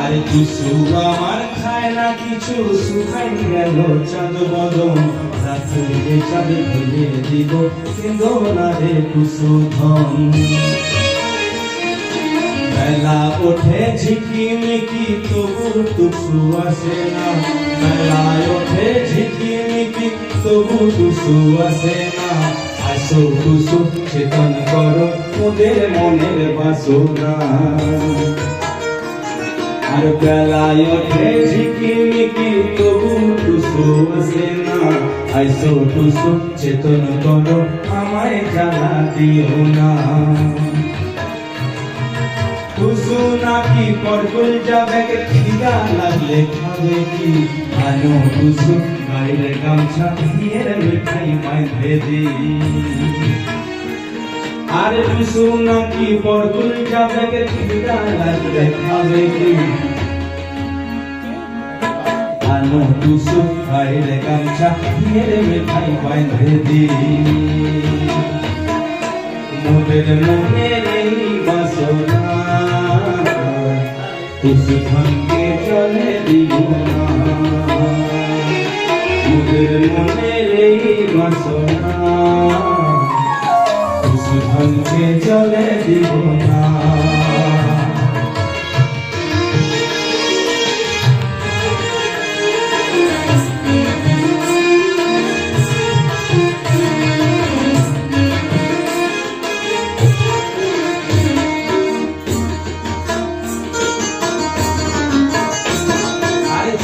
আর কিছু আমার খায় না, কিছু শুকাই গেল চাঁদ বদন। রাত্রে চাঁদ ধরে দিব কিন্তু না রে কুসু ধন বেলা ওঠে ঝিকিমিকি, তবু টুসু আসে না। বেলায় ওঠে ঝিকিমিকি, তবু টুসু আসে না। আসো টুসু, চেতন করো, ওদের মনের বাসনা। আসে না আইসো টুসু চেতন করো আমায় জ্বালা দিও না টুসু নাকি পরকুল যাবে খিদা লাগলে খাবে কি আনো টুসু গাইলে গামছা দিয়ে মিঠাই বাঁধে দি আর টুসু নাকি পরকুল যাবে খিদা লাগলে খাবে কি? আনো টুসু গাইলে গামছা দিয়ে মিঠাই বাঁধে দি মোদের মনের এই বাসনা, তুস ভাঙ্গে চলে দিও না। মোদের মনের এই বাসনা, তুস ভাঙ্গে চলে দিও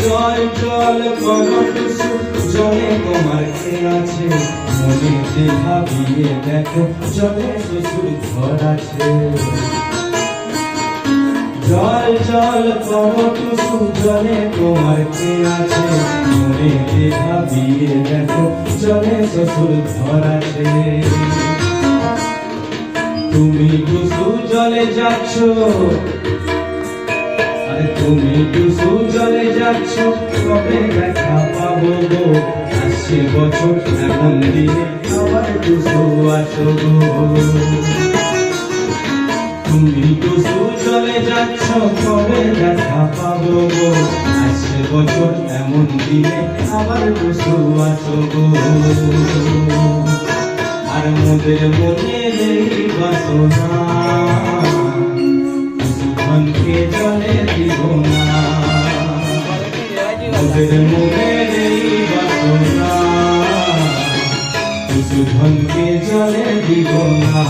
জল জল করটুসু জলে তোমার আছে। মনে ভাবিয়ে দেখো, জলে শ্বশুর ঘর আছে। জল জল করটুসু জলে তোমার আছে। মনে ভাবিয়ে দেখো, জলে শ্বশুর ঘর আছে। তুমি টুসু জলে যাচ্ছ তুমি টুসু চলে যাচ্ছ, কবে দেখা পাবো গো? আসছে বছর, এমন দিনে আবার টুসু গো। তুমি টুসু চলে যাচ্ছ, কবে দেখা পাবো গো? আসছে বছর, এমন দিনে আবার টুসু আছো গো। আর মোদের মনে নেই বাসনা। কিছু ধনকে জলে দিব না।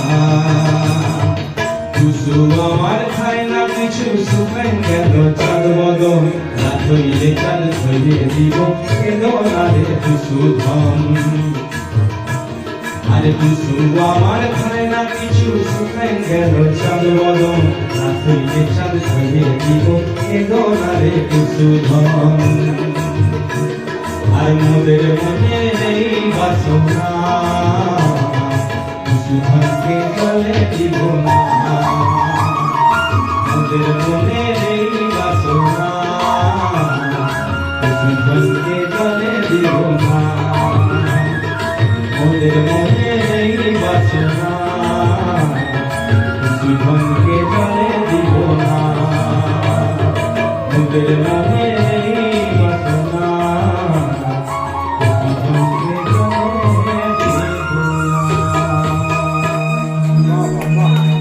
টুসু আমার খায় না, কিছু শুকাই গেল চাঁদ বদন রাত হইলে চাল ধরিয়ে দিব। কেন না রে টুসু ধন আরে টুসু আমার খায় না, কিছু শুকাই গেল চাঁদ বদন রাত হইলে চাঁদ ধরিয়ে দিব। কেন না আর মোদের মনে নেই বাসনা। শুধু দিব